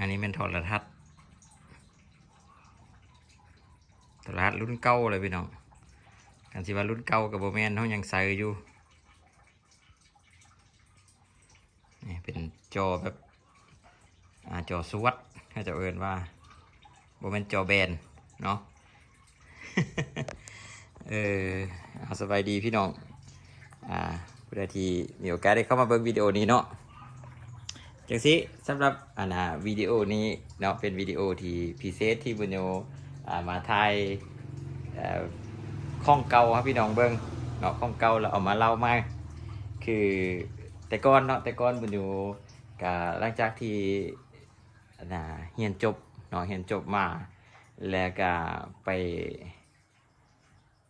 อันนี้เป็นโทรทัศน์โทรทัศน์รุ่นเก่าเลยพี่น้องกันสิว่ารุ่นเก่ากับโบแมนเขายังใส่อยู่นี่เป็นจอแบบอจอสวัสดถ้าจะเอินว่าโบแมนจอแบนเนาะเออเอาสบายดีพี่น้อง อ่าผู้ใดที่มีโอกาสได้เข้ามาเบิ่งวิดีโอนี้เนาะ จังสิสำหรับอ่านะวิดีโอนี้เนาะเป็นวิดีโอที่พิเศษที่บุญโยมาถ่ายข้องเก่าครับพี่น้องเบิ่งเนาะข้องเก่าแล้วเอามาเล่ามาคือแต่ก่อนเนาะแต่ก่อนบุญโยก็หลังจากที่อ่านะเรียนจบเนาะเรียนจบมา แล้วก็ไป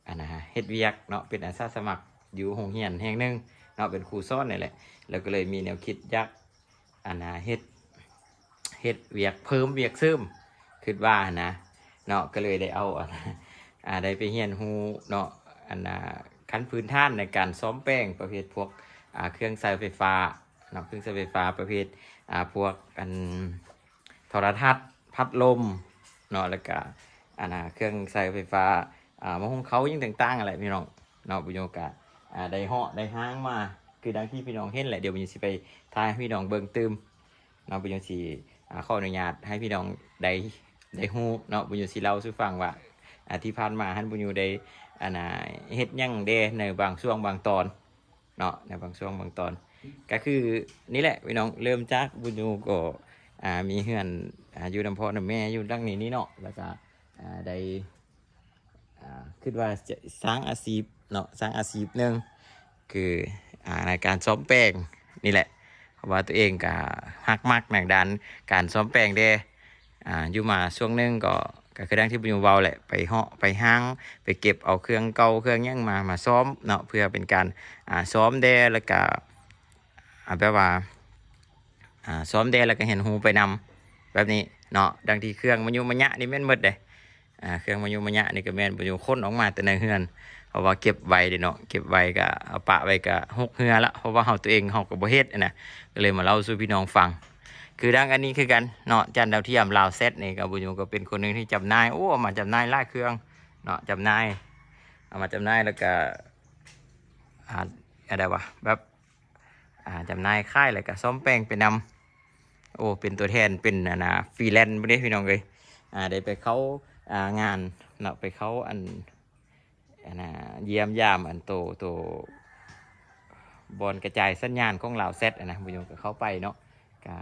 อันนะฮะเฮ็ดเวียกเนาะเป็นอาสาสมัครอยู่โรงเรียนแห่งหนึ่งเนาะเป็นครูสอนนี่แหละแล้วก็เลยมีแนวคิดยาก อันนะเฮ็ดเฮ็ดเวียกเพิ่มเวียกซึมคิดว่านะเนาะก็เลยได้เอาอันนะอ่าได้ไปเรียนฮูเนาะอันนะขั้นพื้นฐานในการซ้อมแป้งประเภทพวกอ่าเครื่องใช้ไฟฟ้าเนาะเครื่องใช้ไฟฟ้าประเภทอ่าพวกอันโทรทัศน์พัดลมเนาะแล้วก็อันนะเครื่องใช้ไฟฟ้าอ่ามาของเขายิ่งต่างๆอะไรพี่น้องเนาะบุญโอกาสอ่าได้เหาะได้ห้างมาคือดังที่พี่น้องเห็นแหละเดี๋ยวบุญสิไป ทายให้พี่น้องเบิ่งตืมเนาะบุญโยสิอ่าขออนุญาตให้พี่น้องได้ได้ฮู้เนาะบุญโยสิเล่าสู่ฟังว่าอ่าที่ผ่านมาท่านบุญโยได้อันน่ะเฮ็ดยังเดในบางช่วงบางตอนเนาะในบางช่วงบางตอน ก็คือนี่แหละพี่น้องเริ่มจากบุญโยก็อ่ามีเฮือนอ่าอยู่นำพ่อนำแม่อยู่ดังนี้นี่เนาะแล้วก็อ่าได้อ่าคิดว่าจะสร้างอาชีพเนาะสร้างอาชีพหนึ่งคืออ่าในการซ้อมแป้งนี่แหละ ราะว่าตัวเองก็ฮักมักในด้านการซ้อมแป้งเด้อ่าอยู่มาช่วงหนึงก็ก็คือดังที่บุญเบาแหละไปเหาะไปห้าง ไปเก็บเอาเครื่องเก่าเครื่องยังมามาซ้อมเนาะเพื่อเป็นการอ่าซ้อมเด้แล้วก็อ่าแบบว่าอ่าซ้อมเด้แล้วก็เห็นหูไปนำแบบนี้เนาะดังที่เครื่องมันอยู่มันยะนี่แม่นหมดเลยอ่าเครื่องมายุมะยะนี่ก็แม่นประโยคนออกมาแต่ในเฮือน เพราะว่าเก็บไว้เด้เนาะเก็บไว้ก็เอาปะไว้ก็หกเฮือละเพราะว่าเฮาตัวเองเฮาก็บ่เฮ็ดนะก็เลยมาเล่าสู่พี่น้องฟัง คือดังอันนี้คือกันเนาะจันดาวเทียมลาวเซตนี่ก็บุญโยก็เป็นคนหนึงที่จำนายโอ้มาจำนายหลาเครื่องเนาะจำนายเอามาจำนายแล้วก็อ่าอะไรวะแบบอ่าจำนายค่ายแล้วก็ซ่อมแป้งไปนำโอ้เป็นตัวแทนเป็นนะฟรีแลนซ์บ่ได้พี่น้องเอ้ยอ่าได้ไปเขาอ่างานเนาะไปเขาอัน อันน่ะเยี่ยมยามอันโตโตบอลกระจายสัญญาณของเหล่าเซตอะนะบุญยงก็เข้าไปเนาะกา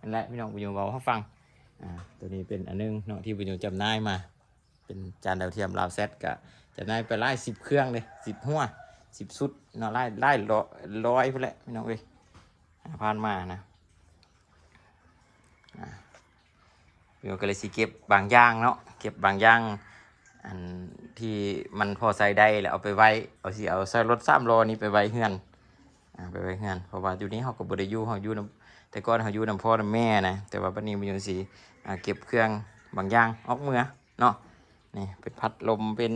นั่นแหละพี่น้องบุญยงเบาให้ฟังอ่าตัวนี้เป็นอันนึงเนาะที่บุญยงจำได้มา เป็นจานดาวเทียมเหล่าเซตกะจำได้ไปไล่สิบเครื่องเลยสิบหัวสิบสุดเนาะไล่ไล่ร้อยร้อยพุ่นแหละพี่น้องเอ้ยผ่านมานะเดี๋ยวก็เลยสิเก็บบางอย่างเนาะเก็บบางอย่าง อันที่มันพอใส่ได้แล้วเอาไปไว้ เอาสิเอาใส่รถสามล้อนี้ไปไว้เฮือนอ่าไปไว้เฮือนเพราะว่าอยู่นี้เขาก็บ่ได้อยู่เขาอยู่นำแต่ก่อนเขาอยู่นำพ่อนำแม่นะแต่ว่าบัดนี้มันอยู่สิอ่าเก็บเครื่องบางอย่างออกเมือเนาะนี่เป็นพัดลมเป็น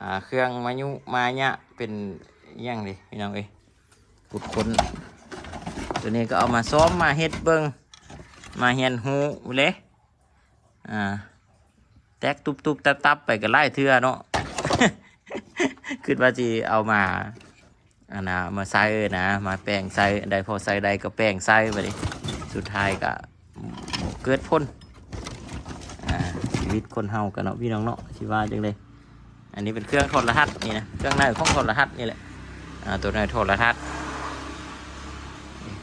อ่าเครื่องมายุมาเนี่ยเป็นอิหยังดิพี่น้องเอ้ยกุดคนตัวนี้ก็เอามาซ้อมมาเฮ็ดเบิ่งมาเฮียนฮูเลยอ่า แตกตุบตุบตับตับไปก็ไล่เทือเนาะคิดว่าจีเอามาอันนะมาใส่เออนะ มาแป้งใส่ได้พอใส่ได้ก็แป้งใส่ไปดิสุดท้ายก็เกิดพ้นชีวิตคนเฮากันเนาะพี่น้องเนาะที่ว่าจังเลยอันนี้เป็นเครื่องโทรทัศน์นี่นะเครื่องในของโทรทัศน์นี่แหละอ่าตัวในโทรทัศน์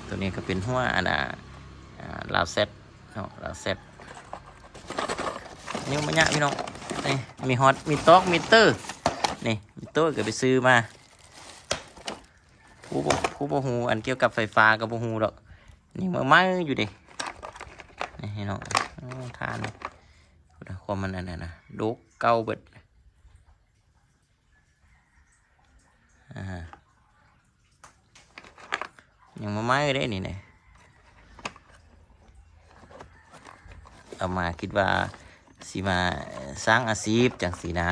ตัวนี้ก็เป็นหัวอันนะอ่าลาวเซ็ตเนาะลาวเซ็ต นิ้วมันยะพี่น้องนี่มีฮอตมีต๊อกมีเตอร์นี่มีเตอร์ก็ไปซื้อมาผู้บ่ผู้บ่ฮูอันเกี่ยวกับไฟฟ้ากับบ่ฮูดอกนี่มือไม้อยู่ดินี่พี่น้องทานความมันอันนั้นนะดุกเกาเบิดอ่ายังมาไม้ได้นี่เนี่ยเอามาคิดว่า สิมาสร้างอาชีพจังสีนะ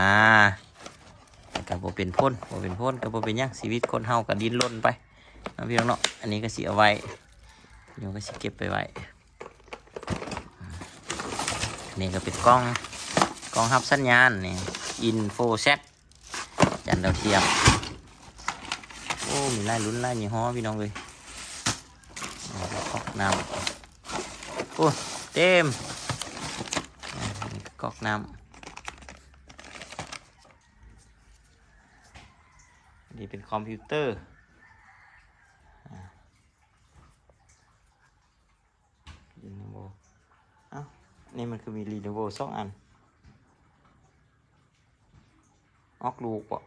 กับบ่เป็นพ้นบเป็นพ้นกับบ่เป็นยังชีวิตคนเฮาก็ดิ้นรนไปเอาพี่น้องเนาะอันนี้ก็สิเอาไว้พี่น้องก็สิเก็บไปไว้อืมนี่ก็เป็นกล้องกล้องรับสัญญาณนี่อินโฟเซตจันดาวเทียมโอ้มีไล่ลุ้นไล่ยี่ห้อพี่น้องเลยออกน้ำโอ้เต็ม ก๊อกน้ำนี่เป็นคอมพิวเตอร์อ่า Lenovo เอ้านี่มันคือมี Lenovo สองอัน ออกลูกปะ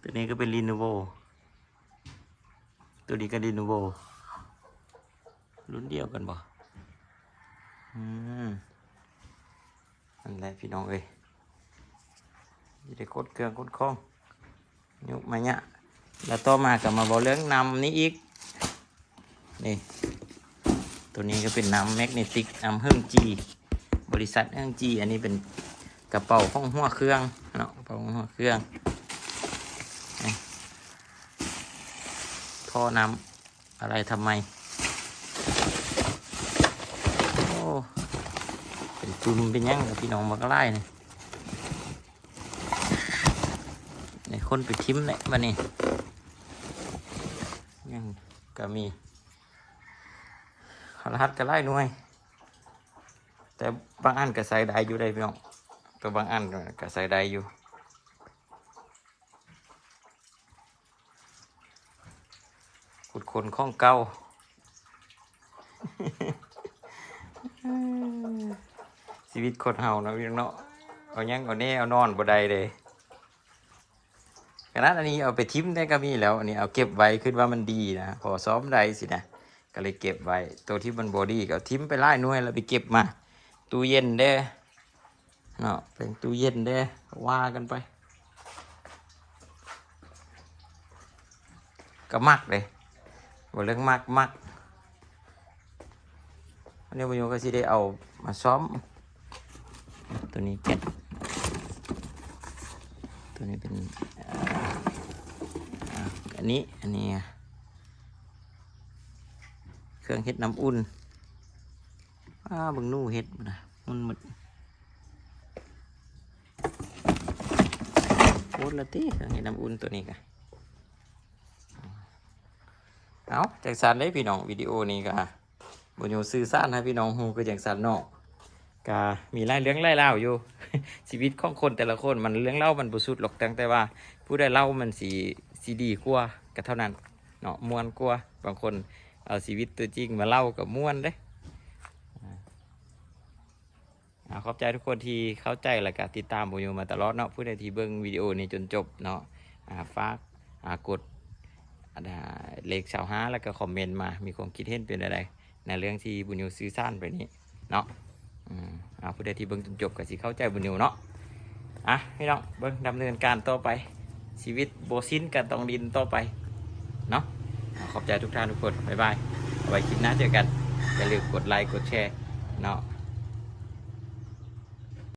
ตัวนี้ก็เป็น Lenovo ตัวนี้ก็ Lenovo รุ่นเดียวกันบ่อืม อันแรกพี่น้องเอ้ยจะได้กดเครื่องกดคล้องยุกมาเนี่ยแล้วต่อมากับมาบอกเรื่องนำนี้อีก นี่ ตัวนี้ก็เป็นน้ำแมกเนติกน้ำเฮิ่งจี บริษัทเฮิ่งจี อันนี้เป็นกระเป๋าห้องหัวเครื่องเนาะกระเป๋าห้องหัวเครื่องท่อน้ำอะไรทำไม โอ้ ตุ่มเป็นยังกับพี่น้องมากไล่เนี่ยในคนไปทิมเลยวันนี้ยังก็มีรหัสก็ไล่หน่วย แต่บางอันก็ใส่ได้อยู่ได้พี่น้องแต่บางอันก็ใส่ได้อยู่ขุดคนข้องเก่า ชีวิตคนเฮานะพี่น้องเนาะเอายังเอาแน่เอานอนบ่ได้เลยขนาดอันนี้เอาไปทิ้มได้ก็มีแล้ว อันนี้เอาเก็บไว้ขึ้นว่ามันดีนะพอซ้อมได้สินะก็เลยเก็บไว้ตัวที่มันบอดี้ก็เอาทิ้มไปไล่หน่วยแล้วไปเก็บมา ตู้เย็นเด้อเนาะเป็นตู้เย็นเด้อว่ากันไปก็มักเลยบอกเรื่องมักมักวันนี้วันนี้ก็สิได้เอามาซ้อม ตัวนี้แกะตัวนี้เป็นอันนี้ อันนี้เครื่องเฮ็ดน้ำอุ่นอ้าบังนู่เฮ็ดนะมันหมดโคตรละติเครื่องเฮ็ดน้ำอุ่นตัวนี้กะเอาจากสันได้พี่น้องวิดีโอนี้กะบนอยู่สื่อสารให้พี่น้องฮูก็จากสันเนาะ กะมีหลายเรื่องหลายเล่าอยู่ ชีวิตของคนแต่ละคนมันเรื่องเล่ามันบุสุดหรอกตั้งแต่ว่า ผู้ได้เล่ามันสีสีดีกว่าก็เท่านั้นเนาะมวนกว่าบางคนเอาชีวิตตัวจริงมาเล่ากับม่วนเด้ขอบใจทุกคนที่เข้าใจและก็ติดตามผมอยู่มาตลอดเนาะผู้ใดที่เบิ่งวิดีโอนี้จนจบเนาะอ่าฝากกดเลขสาวห้าแล้วก็คอมเมนต์มา มีความคิดเห็นเป็นอะไรในเรื่องที่บุญยูซื้อสั้นไปนี้เนาะ อืมอ่าผู้ใดที่เบิ้งจนจบก็สิเข้าใจบุญยูเนาะอะพี่น้องเบิ้งดำเนินการต่อไปชีวิตโบซินกันต้องดินต่อไปเนาะขอบใจทุกท่านทุกคนบ๊ายบายเอาไว้คลิปหน้าเจอกันอย่าลืมกดไลค์กดแชร์เนาะ